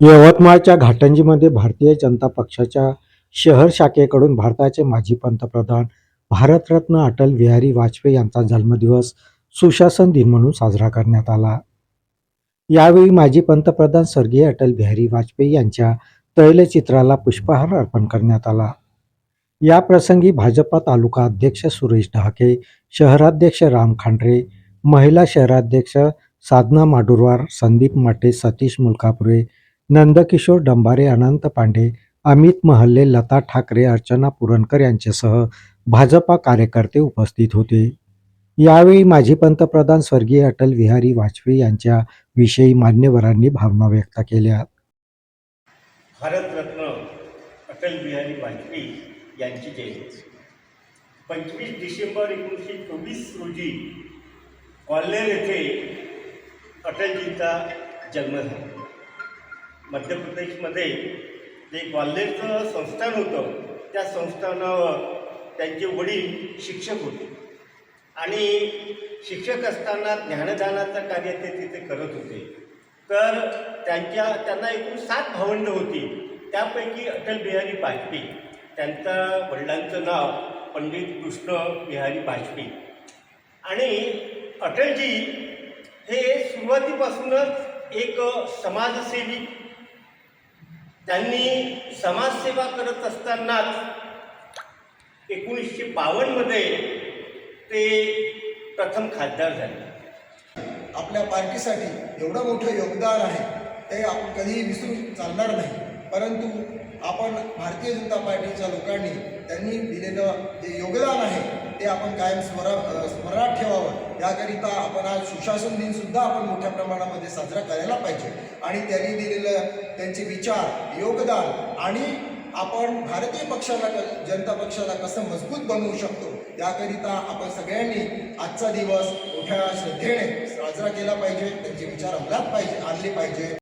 यवतमाळच्या घाटंजीमध्ये भारतीय जनता पक्षाच्या शहर शाखेकडून भारताचे माजी पंतप्रधान भारतरत्न अटल बिहारी वाजपेयी यांचा जन्मदिवस सुशासन दिन म्हणून साजरा करण्यात आला. यावेळी माजी पंतप्रधान स्वर्गीय अटल बिहारी वाजपेयी यांच्या तैलचित्राला पुष्पहार अर्पण करण्यात आला. या प्रसंगी भाजपा तालुका अध्यक्ष सुरेश ढाके शहराध्यक्ष राम खांडरे महिला शहराध्यक्ष साधना माडुरवार संदीप माटे सतीश मुलकापुरे नंदकिशोर डंबारे अनंत पांडे अमित महल्ले लता ठाकरे अर्चना पुरणकर यांच्यासह भाजपा कार्यकर्ते उपस्थित होते. यावेळी माजी पंतप्रधान स्वर्गीय अटल बिहारी वाजपेयी यांच्या विषयी मान्यवरांनी भावना व्यक्त केल्या. भारतरत्न अटल बिहारी वाजपेयी यांची जयंती. पंचवीस डिसेंबर एकोणीसशे चोवीस रोजी ग्वाल्हेर येथे अटलजींचा जन्म झाला. मध्य प्रदेशमध्ये जे ग्वाल्हेरचं संस्थान होतं त्या संस्थानावर त्यांचे वडील शिक्षक होते. आणि शिक्षक असताना ज्ञानदानाचं कार्य ते तिथे करत होते. तर त्यांच्या त्यांना एकूण सात भावंडं होती. त्यापैकी अटल बिहारी वाजपेयी त्यांच्या वडिलांचं नाव पंडित कृष्ण बिहारी वाजपेयी. आणि अटलजी हे सुरुवातीपासूनच एक समाजसेवी त्यांनी समाजसेवा करत असतानाच एकोणीसशे बावन्नमध्ये ते प्रथम खासदार झाले. आपल्या पार्टीसाठी एवढं मोठं योगदान आहे ते आपण कधीही विसरून चालणार नाही. परंतु आपण भारतीय जनता पार्टीच्या लोकांनी त्यांनी दिलेलं जे योगदान आहे ते आपण कायम स्मरा स्मरणात ठेवावं. याकरिता आपण आज सुशासन दिन सुद्धा आपण मोठ्या प्रमाणामध्ये साजरा करायला पाहिजे. आणि त्यांनी दिलेलं त्यांचे विचार योगदान आणि आपण भारतीय पक्षाला क- जनता पक्षाला कसं मजबूत बनवू शकतो याकरिता आपण सगळ्यांनी आजचा दिवस मोठ्या श्रद्धेने साजरा केला पाहिजे त्यांचे विचार अंमलात पाहिजे आणले पाहिजे.